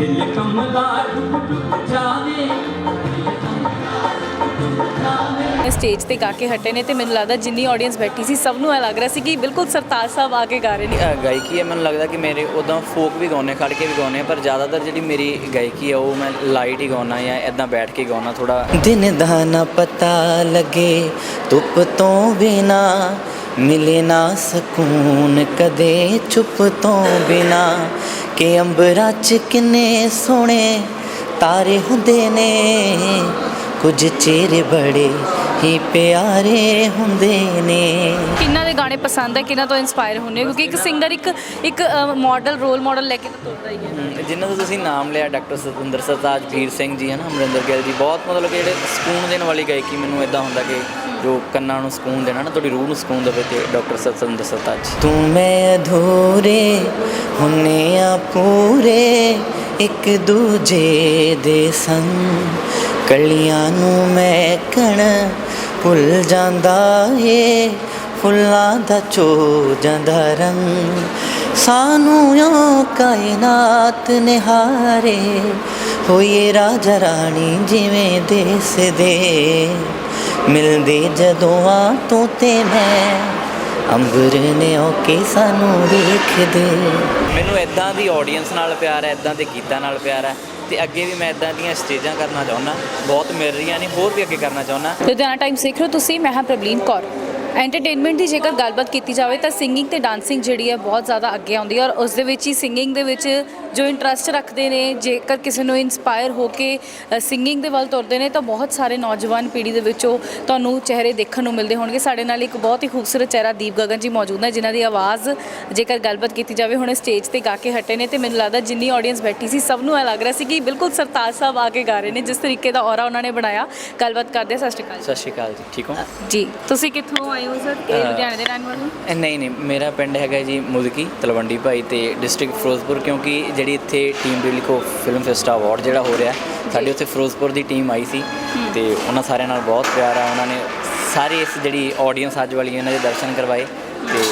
ਦਿਲ ਜਾਵੇ। ਸਟੇਜ ਤੇ ਗਾ ਕੇ ਹਟੇ ਨੇ ਤੇ ਮੈਨੂੰ ਲੱਗਦਾ ਜਿੰਨੀ ਆਡੀਅנס ਬੈਠੀ ਸੀ ਸਭ ਨੂੰ ਇਹ ਲੱਗ ਰਿਹਾ ਸੀ ਕਿ ਬਿਲਕੁਲ ਸਰਤਾਜ ਸਾਹਿਬ ਆ ਕੇ ਗਾ ਰਹੇ ਨੇ। ਅ, ਗਾਇਕੀ ਹੈ ਮੈਨੂੰ ਲੱਗਦਾ ਕਿ ਮੇਰੇ ਉਦਾਂ ਫੋਕ ਵੀ ਗਾਉਣੇ ਖੜ ਕੇ ਵੀ ਗਾਉਣੇ ਪਰ ਜ਼ਿਆਦਾਤਰ ਜਿਹੜੀ ਮੇਰੀ ਗਾਇਕੀ ਹੈ ਉਹ ਮੈਂ ਲਾਈਟ ਹੀ ਗਾਉਣਾ ਜਾਂ ਇਦਾਂ ਬੈਠ ਕੇ ਗਾਉਣਾ ਥੋੜਾ ਦਿਨ ਦਾ ਨਾ ਪਤਾ ਲੱਗੇ ਧੁੱਪ ਤੋਂ ਬਿਨਾ ਮਿਲੇ ਨਾ ਸਕੂਨ ਕਦੇ ਚੁੱਪ ਤੋਂ ਬਿਨਾ ਕਿ ਅੰਬਰਾਂ 'ਚ ਕਿੰਨੇ ਸੋਹਣੇ ਤਾਰੇ ਹੁੰਦੇ ਨੇ। ਕੁਝ ਚਿਹਰੇ ਬੜੇ ਹੀ ਪਿਆਰੇ ਹੁੰਦੇ ਨੇ। ਕਿੰਨਾ ਦੇ ਗਾਣੇ ਪਸੰਦ ਹੈ ਕਿੰਨਾ ਤੋਂ ਇਨਸਪਾਇਰ ਹੁੰਦੇ ਹੋ? ਕਿਉਂਕਿ ਇੱਕ ਸਿੰਗਰ ਇੱਕ ਇੱਕ ਮਾਡਲ ਰੋਲ ਮਾਡਲ ਲੈ ਕੇ ਤਾਂ ਤੁਰਦਾ ਹੀ ਹੈ। ਜਿਨ੍ਹਾਂ ਦਾ ਤੁਸੀਂ ਨਾਮ ਲਿਆ ਡਾਕਟਰ ਸਤਿੰਦਰ ਸਰਤਾਜ ਵੀਰ ਸਿੰਘ ਜੀ ਹੈ ਨਾ ਅਮਰਿੰਦਰ ਗਿੱਲ ਜੀ ਬਹੁਤ ਮਤਲਬ ਕਿ ਜਿਹੜੇ ਸਕੂਨ ਦੇਣ ਵਾਲੀ ਗਾਇਕੀ ਮੈਨੂੰ ਇਦਾਂ ਹੁੰਦਾ ਕਿ ਜੋ ਕੰਨਾਂ ਨੂੰ ਸਕੂਨ ਦੇਣਾ ਨਾ, ਤੁਹਾਡੀ ਰੂਹ ਨੂੰ ਸਕੂਨ ਦੇਵੇ ਤੇ ਡਾਕਟਰ ਸਤਸੰਦ ਸਰਤਾਜ ਜੀ ਤੂੰ ਮੈਂ ਅਧੂਰੇ, ਹੁੰਨੇ ਆ ਪੂਰੇ, ਇੱਕ ਦੂਜੇ ਦੇ ਸੰਗ। ਕਲੀਆਂ ਨੂੰ ਮੈਂ ਕਣ ਭੁੱਲ ਜਾਂਦਾ ਏ, ਫੁੱਲਾਂ ਦਾ ਚੋ ਜਾਂਦਾ ਰੰਗ। ਸਾਨੂੰ ਯੋ ਕਾਇਨਾਤ ਨਿਹਾਰੇ ਹੋਏ ਰਾਜਾ ਰਾਣੀ ਜਿਵੇਂ ਦੇਸ ਦੇ। ਮਿਲਦੇ ਜਦੋਂ ਆ ਤੂੰ ਤੇ ਮੈਂ ਅੰਬਰ ਨੇ ਓ ਕੇ ਸਾਨੂੰ ਵੇਖਦੇ। ਮੈਨੂੰ ਇਦਾਂ ਦੀ ਆਡੀਅנס ਨਾਲ ਪਿਆਰ ਹੈ ਇਦਾਂ ਦੇ ਗੀਤਾਂ ਨਾਲ ਪਿਆਰ ਹੈ ਤੇ ਅੱਗੇ ਵੀ ਮੈਂ ਇਦਾਂ ਦੀਆਂ ਸਟੇਜਾਂ ਕਰਨਾ ਚਾਹੁੰਦਾ ਬਹੁਤ ਮਿਲ ਰਹੀਆਂ ਨੇ ਹੋਰ ਵੀ ਅੱਗੇ ਕਰਨਾ ਚਾਹੁੰਦਾ। ਲੁਧਿਆਣਾ ਟਾਈਮ ਸਿੱਖ ਰਹੇ ਹੋ ਤੁਸੀਂ ਮੈਂ ਹਾਂ ਪ੍ਰਬਲੀਨ ਕੌਰ। ਐਂਟਰਟੇਨਮੈਂਟ ਦੀ ਜੇਕਰ ਗੱਲਬਾਤ ਕੀਤੀ ਜਾਵੇ ਤਾਂ ਸਿੰਗਿੰਗ ਤੇ ਡਾਂਸਿੰਗ ਜਿਹੜੀ ਹੈ ਬਹੁਤ ਜ਼ਿਆਦਾ ਅੱਗੇ ਆਉਂਦੀ ਹੈ ਔਰ ਉਸ ਦੇ ਵਿੱਚ ਹੀ ਸਿੰਗਿੰਗ ਦੇ ਵਿੱਚ ਜੋ ਇੰਟਰਸਟ ਰੱਖਦੇ ਨੇ ਜੇਕਰ ਕਿਸੇ ਨੂੰ ਇਨਸਪਾਇਰ ਹੋ ਕੇ ਸਿੰਗਿੰਗ ਦੇ ਵੱਲ ਤੁਰਦੇ ਨੇ ਤਾਂ ਬਹੁਤ ਸਾਰੇ ਨੌਜਵਾਨ ਪੀੜ੍ਹੀ ਦੇ ਵਿੱਚੋਂ ਤੁਹਾਨੂੰ ਚਿਹਰੇ ਦੇਖਣ ਨੂੰ ਮਿਲਦੇ ਹੋਣਗੇ। ਸਾਡੇ ਨਾਲ ਇੱਕ ਬਹੁਤ ਹੀ ਖੂਬਸੂਰਤ ਚਿਹਰਾ ਦੀਪ ਗਗਨ ਜੀ ਮੌਜੂਦ ਹੈ ਜਿਨ੍ਹਾਂ ਦੀ ਆਵਾਜ਼ ਜੇਕਰ ਗੱਲਬਾਤ ਕੀਤੀ ਜਾਵੇ ਹੁਣ ਸਟੇਜ ਤੇ ਗਾ ਕੇ ਹਟੇ ਨੇ ਤੇ ਮੈਨੂੰ ਲੱਗਦਾ ਜਿੰਨੀ ਆਡੀਅנס ਬੈਠੀ ਸੀ ਸਭ ਨੂੰ ਇਹ ਲੱਗ ਰਿਹਾ ਸੀ ਕਿ ਬਿਲਕੁਲ ਸਰਤਾਜ ਸਾਹਿਬ ਆ ਕੇ ਗਾ ਰਹੇ ਨੇ ਜਿਸ ਤਰੀਕੇ ਦਾ ਔਰਾ ਉਹਨਾਂ ਨੇ ਬਣਾਇਆ। ਗੱਲਬਾਤ ਕਰਦੇ ਸਤਿ ਸ਼੍ਰੀ ਅਕਾਲ ਸਤਿ ਸ਼੍ਰੀ ਅਕਾਲ ਜੀ ਠੀਕ ਹੋ? ਜੀ ਤੁਸੀਂ ਕਿੱਥੋਂ ਆਏ? ਹੋ ਸਰ ਇਹ ਅਹ ਲੁਧਿਆਣੇ ਦੇ ਰਹਿਣ ਵਾਲੇ ਹੋ? ਇਹ ਨਹੀਂ ਨਹੀਂ ਮੇਰਾ ਪਿੰਡ ਹੈਗਾ ਜੀ ਮੁਦਕੀ ਤਲਵੰਡੀ ਭਾਈ ਤੇ ਡਿਸਟ੍ਰਿਕਟ ਫਿਰੋਜ਼ਪੁਰ ਕਿਉਂਕਿ ਜਿਹੜੀ ਇੱਥੇ ਟੀਮ ਬਿਲਕੋ ਫਿਲਮ ਫੈਸਟਾ ਅਵਾਰਡ ਜਿਹੜਾ ਹੋ ਰਿਹਾ ਸਾਡੀ ਉੱਥੇ ਫਿਰੋਜ਼ਪੁਰ ਦੀ ਟੀਮ ਆਈ ਸੀ ਤੇ ਉਹਨਾਂ ਸਾਰਿਆਂ ਨਾਲ ਬਹੁਤ ਪਿਆਰ ਆ ਉਹਨਾਂ ਨੇ ਸਾਰੇ ਇਸ ਜਿਹੜੀ ਆਡੀਅנס ਅੱਜ ਵਾਲੀ ਇਹਨਾਂ ਦੇ ਦਰਸ਼ਨ ਕਰਵਾਏ ਤੇ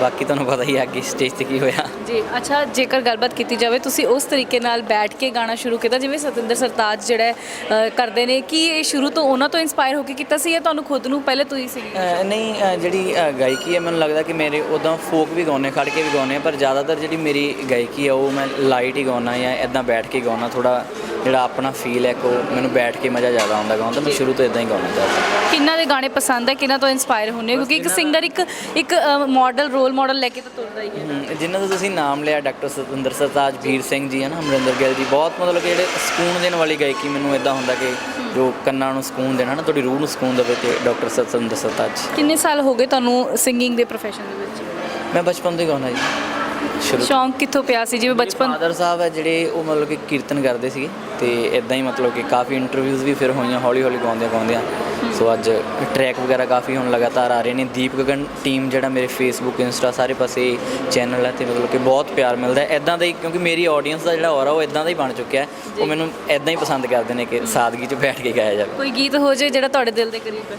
ਬਾਕੀ ਤੁਹਾਨੂੰ ਪਤਾ ਹੀ ਆ ਅੱਗੇ ਸਟੇਜ ਤੇ ਕੀ ਹੋਇਆ। ਜੀ ਅੱਛਾ ਜੇਕਰ ਗੱਲਬਾਤ ਕੀਤੀ ਜਾਵੇ ਤੁਸੀਂ ਉਸ ਤਰੀਕੇ ਨਾਲ ਬੈਠ ਕੇ ਗਾਣਾ ਸ਼ੁਰੂ ਕੀਤਾ ਜਿਵੇਂ ਸਤਿੰਦਰ ਸਰਤਾਜ ਜਿਹੜਾ ਕਰਦੇ ਨੇ ਕਿ ਇਹ ਸ਼ੁਰੂ ਤੋਂ ਉਹਨਾਂ ਤੋਂ ਇਨਸਪਾਇਰ ਹੋ ਕੇ ਕੀਤਾ ਸੀ ਜਾਂ ਤੁਹਾਨੂੰ ਖੁਦ ਨੂੰ ਪਹਿਲੇ ਤੋਂ ਹੀ ਸੀ ਨਹੀਂ ਜਿਹੜੀ ਗਾਇਕੀ ਹੈ ਮੈਨੂੰ ਲੱਗਦਾ ਕਿ ਮੇਰੇ ਉਦਾਂ ਫੋਕ ਵੀ ਗਾਉਣੇ ਖੜ ਕੇ ਵੀ ਗਾਉਣੇ ਪਰ ਜ਼ਿਆਦਾਤਰ ਜਿਹੜੀ ਮੇਰੀ ਗਾਇਕੀ ਹੈ ਉਹ ਮੈਂ ਲਾਈਟ ਹੀ ਗਾਉਣਾ ਜਾਂ ਇਦਾਂ ਬੈਠ ਕੇ ਗਾਉਣਾ ਥੋੜਾ ਜਿਹੜਾ ਆਪਣਾ ਫੀਲ ਹੈ ਕੋ ਮੈਨੂੰ ਬੈਠ ਕੇ ਮਜ਼ਾ ਜ਼ਿਆਦਾ ਆਉਂਦਾ ਗਾਉਣ ਤਾਂ ਮੈਂ ਸ਼ੁਰੂ ਤੋਂ ਇਦਾਂ ਹੀ ਗਾਉਣਾ ਚਾਹਤਾ ਕਿੰਨਾ ਦੇ ਗਾਣੇ ਪਸੰਦ ਹੈ ਕਿੰਨਾ ਤੋਂ ਇਨਸਪਾਇਰ ਹੁੰਦੇ ਹੋ? ਕਿਉਂਕਿ ਇੱਕ ਸਿੰਗਰ ਇੱਕ ਇੱਕ ਮਾਡਲ ਰੋਲ ਮਾਡਲ ਲੈ ਕੇ ਤਾਂ ਤੁਰਦਾ ਹੀ ਹੈ। ਜਿਨ੍ਹਾਂ ਦਾ ਤੁਸੀਂ ਨਾਮ ਲਿਆ ਡਾਕਟਰ ਸਤਿੰਦਰ ਸਰਤਾਜ ਵੀਰ ਸਿੰਘ ਜੀ ਹੈ ਨਾ ਅਮਰਿੰਦਰ ਗਿੱਲ ਜੀ ਬਹੁਤ ਮਤਲਬ ਕਿ ਜਿਹੜੇ ਸਕੂਨ ਦੇਣ ਵਾਲੀ ਗਾਇਕੀ ਮੈਨੂੰ ਇਦਾਂ ਹੁੰਦਾ ਕਿ ਜੋ ਕੰਨਾਂ ਨੂੰ ਸਕੂਨ ਦੇਣਾ ਨਾ ਤੁਹਾਡੀ ਰੂਹ ਨੂੰ ਸਕੂਨ ਦੇਵੇ ਤੇ ਡਾਕਟਰ ਸਤਿੰਦਰ ਸਰਤਾਜ ਕਿੰਨੇ ਸਾਲ ਹੋ ਗਏ ਤੁਹਾਨੂੰ ਸਿੰਗਿੰਗ ਦੇ ਪ੍ਰੋਫੈਸ਼ਨ ਦੇ ਵਿੱਚ? ਮੈਂ ਬਚਪਨ ਤੋਂ ਹੀ ਗਾਉਣਾ ਜੀ। ਸ਼ੁਰੂ ਸ਼ੌਂਕ ਕਿੱਥੋਂ ਪਿਆ ਸੀ? ਜਿਵੇਂ ਬਚਪਨ ਫਾਦਰ ਸਾਹਿਬ ਹੈ ਜਿਹੜੇ ਉਹ ਮਤਲਬ ਕਿ ਕੀਰਤਨ ਕਰਦੇ ਸੀਗੇ ਤੇ ਇਦਾਂ ਹੀ ਮਤਲਬ ਕਿ ਕਾਫੀ ਇੰਟਰਵਿਊਜ਼ ਵੀ ਫਿਰ ਹੋਈਆਂ ਹੌਲੀ ਹੌਲੀ ਗਾਉਂਦੇ ਗਾਉਂਦਿਆਂ ਸੋ ਅੱਜ ਟਰੈਕ ਵਗੈਰਾ ਕਾਫੀ ਹੁਣ ਲਗਾਤਾਰ ਆ ਰਹੇ ਨੇ। ਦੀਪ ਗਗਨ ਟੀਮ ਜਿਹੜਾ ਮੇਰੇ ਫੇਸਬੁੱਕ ਇੰਸਟਾ ਸਾਰੇ ਪਾਸੇ ਚੈਨਲ ਹੈ ਤੇ ਮਤਲਬ ਕਿ ਬਹੁਤ ਪਿਆਰ ਮਿਲਦਾ ਹੈ। ਇਦਾਂ ਦਾ ਹੀ ਕਿਉਂਕਿ ਮੇਰੀ ਆਡੀਅנס ਦਾ ਜਿਹੜਾ ਔਰਾ ਉਹ ਇਦਾਂ ਦਾ ਹੀ ਬਣ ਚੁੱਕਿਆ ਹੈ। ਉਹ ਮੈਨੂੰ ਇਦਾਂ ਹੀ ਪਸੰਦ ਕਰਦੇ ਨੇ ਕਿ ਸਾਦਗੀ 'ਚ ਬੈਠ ਕੇ ਗਾਇਆ ਜਾਵੇ। ਕੋਈ ਗੀਤ ਹੋ ਜੇ ਜਿਹੜਾ ਤੁਹਾਡੇ ਦਿਲ ਦੇ ਕਰੀਬ ਹੈ?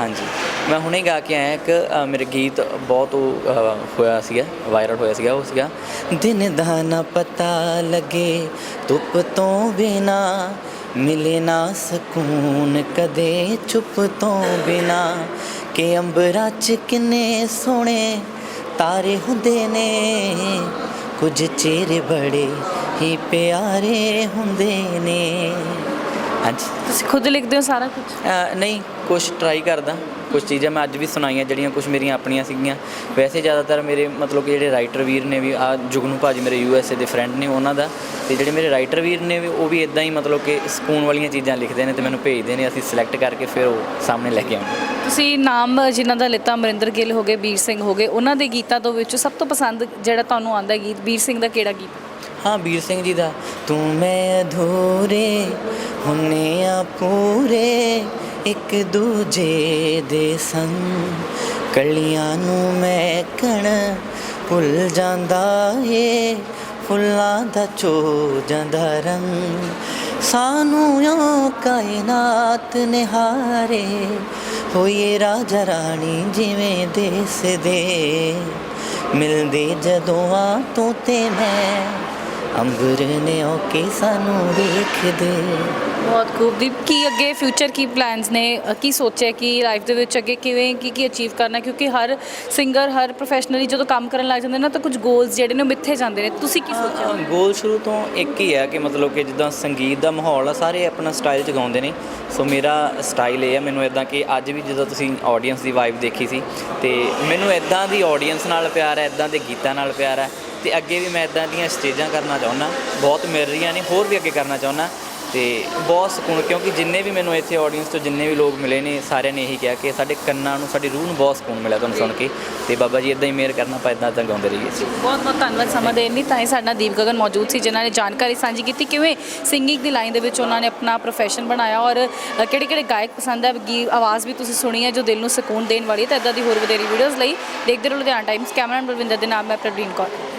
ਹਾਂਜੀ। ਮੈਂ ਹੁਣੇ ਗਾ ਕੇ ਆਇਆ ਇੱਕ ਅ, ਮੇਰੇ ਗੀਤ ਬਹੁਤ ਉਹ, ਅ, ਹੋਇਆ ਸੀਗਾ ਵਾਇਰਲ ਹੋਇਆ ਸੀਗਾ ਉਹ ਸੀਗਾ ਦਿਨ ਦਾ ਨਾ ਪਤਾ ਲੱਗੇ ਧੁੱਪ ਤੋਂ ਬਿਨਾ ਮਿਲੇ ਨਾ ਸਕੂਨ ਕਦੇ ਚੁੱਪ ਤੋਂ ਬਿਨਾ ਕਿ ਅੰਬਰਾਂ 'ਚ ਕਿੰਨੇ ਸੋਹਣੇ ਤਾਰੇ ਹੁੰਦੇ ਨੇ ਕੁਝ ਚਿਹਰੇ ਬੜੇ ਹੀ ਪਿਆਰੇ ਹੁੰਦੇ ਨੇ। ਹਾਂਜੀ। ਤੁਸੀਂ ਖੁਦ ਲਿਖਦੇ ਹੋ ਸਾਰਾ ਕੁਝ? ਅ, ਨਹੀਂ। ਕੁਝ ਟਰਾਈ ਕਰਦਾ ਕੁਝ ਚੀਜ਼ਾਂ ਮੈਂ ਅੱਜ ਵੀ ਸੁਣਾਈਆਂ ਜਿਹੜੀਆਂ ਕੁਝ ਮੇਰੀਆਂ ਆਪਣੀਆਂ ਸੀਗੀਆਂ। ਵੈਸੇ ਜ਼ਿਆਦਾਤਰ ਮੇਰੇ ਮਤਲਬ ਕਿ ਜਿਹੜੇ ਰਾਈਟਰ ਵੀਰ ਨੇ ਵੀ ਆ ਜੁਗਨੂ ਭਾਜੀ ਮੇਰੇ ਯੂ ਐਸ ਏ ਦੇ ਫਰੈਂਡ ਨੇ ਉਹਨਾਂ ਦਾ। ਤੇ ਜਿਹੜੇ ਮੇਰੇ ਰਾਈਟਰ ਵੀਰ ਨੇ ਵੀ ਉਹ ਵੀ ਇਦਾਂ ਹੀ ਮਤਲਬ ਕਿ ਸਕੂਨ ਵਾਲੀਆਂ ਚੀਜ਼ਾਂ ਲਿਖਦੇ ਨੇ ਤੇ ਮੈਨੂੰ ਭੇਜਦੇ ਨੇ ਅਸੀਂ ਸਿਲੈਕਟ ਕਰਕੇ ਫਿਰ ਉਹ ਸਾਹਮਣੇ ਲੈ ਕੇ ਆਉਂਦੇ ਤੁਸੀਂ ਨਾਮ ਜਿਨ੍ਹਾਂ ਦਾ ਲਿੱਤਾ ਅਮਰਿੰਦਰ ਗਿੱਲ ਹੋ ਗਏ ਵੀਰ ਸਿੰਘ ਹੋ ਗਏ ਉਹਨਾਂ ਦੇ ਗੀਤਾਂ ਤੋਂ ਵਿੱਚੋਂ ਸਭ ਤੋਂ ਪਸੰਦ ਜਿਹੜਾ ਤੁਹਾਨੂੰ ਆਉਂਦਾ ਗੀਤ ਵੀਰ ਸਿੰਘ ਦਾ ਕਿਹੜਾ ਗੀਤ? ਹਾਂ ਵੀਰ ਸਿੰਘ ਜੀ ਦਾ। ਤੂੰ ਮੈਂ ਅਧੂਰੇ ਹੁੰਨੇ ਆ ਪੂਰੇ ਇੱਕ ਦੂਜੇ ਦੇ ਸੰਗ ਕਲੀਆਂ ਨੂੰ ਮੈਂ ਕਣ ਭੁੱਲ ਜਾਂਦਾ ਏ, ਫੁੱਲਾਂ ਦਾ ਚੋ ਜਾਂਦਾ ਰੰਗ। ਸਾਨੂੰ ਯੋ ਕਾਇਨਾਤ ਨਿਹਾਰੇ ਹੋਏ ਰਾਜਾ ਰਾਣੀ ਜਿਵੇਂ ਦੇਸ ਦੇ। ਮਿਲਦੇ ਜਦੋਂ ਆ ਤੂੰ ਤੇ ਮੈਂ ਅੰਗੁਰ ਨੇ ਓਕੇ ਸਾਨੂੰ ਵੇਖਦੇ। ਬਹੁਤ ਖੂਬ ਦੀਪ ਕੀ ਅੱਗੇ ਫਿਊਚਰ ਕੀ ਪਲਾਨਸ ਨੇ? ਕੀ ਸੋਚਿਆ ਕਿ ਲਾਈਫ ਦੇ ਵਿੱਚ ਅੱਗੇ ਕਿਵੇਂ ਕੀ ਕੀ ਅਚੀਵ ਕਰਨਾ? ਕਿਉਂਕਿ ਹਰ ਸਿੰਗਰ ਹਰ ਪ੍ਰੋਫੈਸ਼ਨਲੀ ਜਦੋਂ ਕੰਮ ਕਰਨ ਲੱਗ ਜਾਂਦੇ ਨਾ ਤਾਂ ਕੁਝ ਗੋਲਸ ਜਿਹੜੇ ਨੇ ਉਹ ਮਿੱਥੇ ਜਾਂਦੇ ਨੇ। ਤੁਸੀਂ ਕੀ ਸੋਚਿਆ ਗੋਲ ਸ਼ੁਰੂ ਤੋਂ ਇੱਕ ਹੀ ਹੈ ਕਿ ਮਤਲਬ ਕਿ ਜਿੱਦਾਂ ਸੰਗੀਤ ਦਾ ਮਾਹੌਲ ਆ ਸਾਰੇ ਆਪਣਾ ਸਟਾਈਲ ਚ ਗਾਉਂਦੇ ਨੇ। ਸੋ ਮੇਰਾ ਸਟਾਈਲ ਇਹ ਹੈ ਮੈਨੂੰ ਇਦਾਂ ਕਿ ਅੱਜ ਵੀ ਜਦੋਂ ਤੁਸੀਂ ਆਡੀਅנס ਦੀ ਵਾਈਬ ਦੇਖੀ ਸੀ ਤੇ ਮੈਨੂੰ ਇਦਾਂ ਦੀ ਆਡੀਅנס ਨਾਲ ਪਿਆਰ ਹੈ ਇਦਾਂ ਦੇ ਗੀਤਾਂ ਨਾਲ ਪਿਆਰ ਹੈ। ਤੇ ਅੱਗੇ ਵੀ ਮੈਂ ਇਦਾਂ ਦੀਆਂ ਸਟੇਜਾਂ ਕਰਨਾ ਚਾਹੁੰਦਾ, ਬਹੁਤ ਮਿਲ ਰਹੀਆਂ ਨੇ, ਹੋਰ ਵੀ ਅੱਗੇ ਕਰਨਾ ਚਾਹੁੰਦਾ ਤੇ ਬਹੁਤ ਸਕੂਨ, ਕਿਉਂਕਿ ਜਿੰਨੇ ਵੀ ਮੈਨੂੰ ਇੱਥੇ ਆਡੀਅנס ਤੋਂ ਜਿੰਨੇ ਵੀ ਲੋਕ ਮਿਲੇ ਨੇ, ਸਾਰਿਆਂ ਨੇ ਇਹੀ ਕਿਹਾ ਕਿ ਸਾਡੇ ਕੰਨਾਂ ਨੂੰ, ਸਾਡੀ ਰੂਹ ਨੂੰ ਬਹੁਤ ਸਕੂਨ ਮਿਲਿਆ ਤੁਹਾਨੂੰ ਸੁਣ ਕੇ ਤੇ ਬਾਬਾ ਜੀ ਇਦਾਂ ਹੀ ਮਿਹਰ ਕਰਨਾ, ਆਪਾਂ ਇਦਾਂ ਤਾਂ ਗਾਉਂਦੇ ਰਹੀਏ। ਬਹੁਤ ਬਹੁਤ ਧੰਨਵਾਦ ਸਮਾਂ ਦੇਣ ਲਈ, ਤਾਂ ਹੀ ਸਾਡਾ ਦੀਪ ਗਗਨ ਮੌਜੂਦ ਸੀ, ਜਿਨ੍ਹਾਂ ਨੇ ਜਾਣਕਾਰੀ ਸਾਂਝੀ ਕੀਤੀ ਕਿਵੇਂ ਸਿੰਗਿੰਗ ਦੀ ਲਾਈਨ ਦੇ ਵਿੱਚ ਉਹਨਾਂ ਨੇ ਆਪਣਾ ਪ੍ਰੋਫੈਸ਼ਨ ਬਣਾਇਆ ਔਰ ਕਿਹੜੇ ਕਿਹੜੇ ਗਾਇਕ ਪਸੰਦ ਹੈ ਆਵਾਜ਼ ਵੀ ਤੁਸੀਂ ਸੁਣੀ ਹੈ ਜੋ ਦਿਲ ਨੂੰ ਸਕੂਨ ਦੇਣ ਵਾਲੀ ਹੈ, ਤਾਂ ਇਦਾਂ ਦੀ ਹੋਰ ਵਧੇਰੀ ਵੀਡੀਓਜ਼ ਲਈ ਦੇਖਦੇ ਰਹੋ ਲੁਧਿਆਣਾ ਟਾਈਮਸ ਕੈਮਰਾਮੈਨ ਬਲਵਿੰਦਰ ਦੇ ਨਾਮ ਮੈਂ ਪ੍ਰਵੀਨ ਕੌਰ।